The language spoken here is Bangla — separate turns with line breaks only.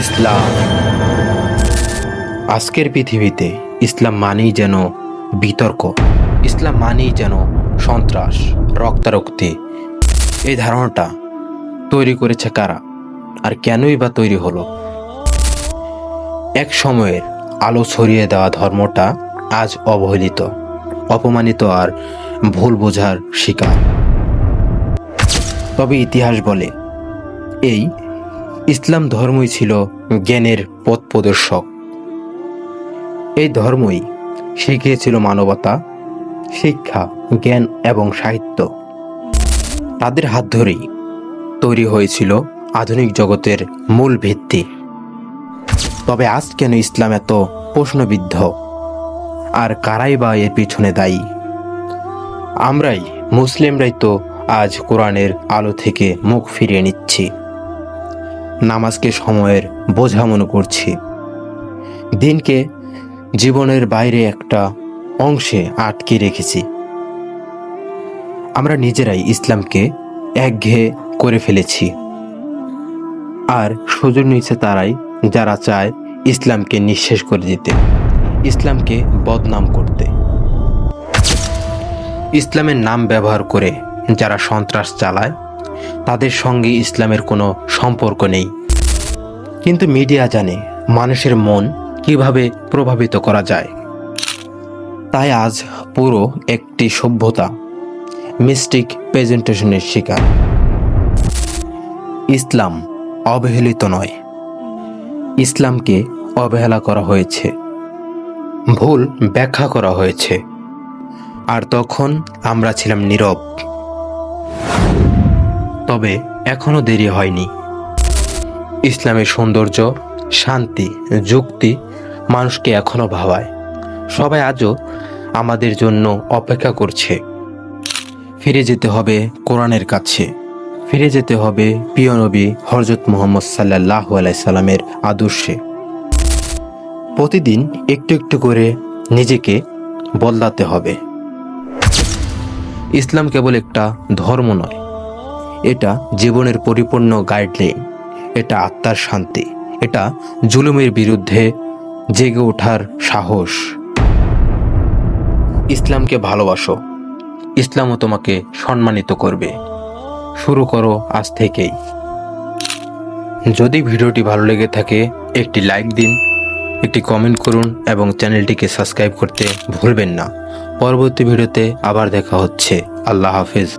ইসলাম। আজকের পৃথিবীতে ইসলাম মানেই যেন বিতর্ক, ইসলাম মানেই যেন সন্ত্রাস, রক্তারক্তি। এই ধারণাটা তৈরি করেছে কারা আর কেনই বা তৈরি হলো? এক সময়ের আলো ছড়িয়ে দেওয়া ধর্মটা আজ অবহেলিত, অপমানিত আর ভুল বোঝার শিকার। তবে ইতিহাস বলে, এই ইসলাম ধর্মই ছিল জ্ঞানের পথ প্রদর্শক। এই ধর্মই শিখিয়েছিল মানবতা, শিক্ষা, জ্ঞান এবং সাহিত্য। তাদের হাত ধরেই তৈরি হয়েছিল আধুনিক জগতের মূল ভিত্তি। তবে আজ কেন ইসলাম এত প্রশ্নবিদ্ধ? আর কারাই বা এর পিছনে দায়ী? আমরাই, মুসলিমরাই তো আজ কোরআনের আলো থেকে মুখ ফিরিয়ে নিচ্ছি। নামাজকে সময়ের বোঝা মনে করছি। দিনকে জীবনের বাইরে একটা অংশে আটকে রেখেছি। আমরা নিজেরাই ইসলামকে একঘেয়ে করে ফেলেছি। আর সুযোগ নিচ্ছে তারাই যারা চায় ইসলামকে নিঃশেষ করে দিতে, ইসলামকে বদনাম করতে। ইসলামের নাম ব্যবহার করে যারা সন্ত্রাস চালায়, তাদের সঙ্গে ইসলামের কোনো সম্পর্ক নেই। কিন্তু মিডিয়া জানে মানুষের মন কীভাবে প্রভাবিত করা যায়। তাই আজ পুরো একটি সভ্যতা মিস্টিক প্রেজেন্টেশনের শিকার। ইসলাম অবহেলিত নয়। ইসলামকে অবহেলা করা হয়েছে। ভুল ব্যাখ্যা করা হয়েছে। আর তখন আমরা ছিলাম নীরব। তবে এখনও দেরি হয়নি। ইসলামের সৌন্দর্য, শান্তি, যুক্তি মানুষকে এখনও ভাবায়। সবাই আজও আমাদের জন্য অপেক্ষা করছে। ফিরে যেতে হবে কোরআনের কাছে। ফিরে যেতে হবে প্রিয় নবী হরজত মোহাম্মদ সাল্লাহ সাল্লামের আদর্শে। প্রতিদিন একটু একটু করে নিজেকে বদলাতে হবে। ইসলাম কেবল একটা ধর্ম নয়, এটা জীবনের পরিপূর্ণ গাইডলাইন এটা আত্মার শান্তি, এটা জুলুমের বিরুদ্ধে জেগে ওঠার সাহস। ইসলামকে ভালোবাসো, ইসলামও তোমাকে সম্মানিত করবে। শুরু করো আজ থেকেই। যদি ভিডিওটি ভালো লেগে থাকে, একটি লাইক দিন, একটি কমেন্ট করুন এবং চ্যানেলটিকে সাবস্ক্রাইব করতে ভুলবেন না। পরবর্তী ভিডিওতে আবার দেখা হচ্ছে। আল্লাহ হাফেজ।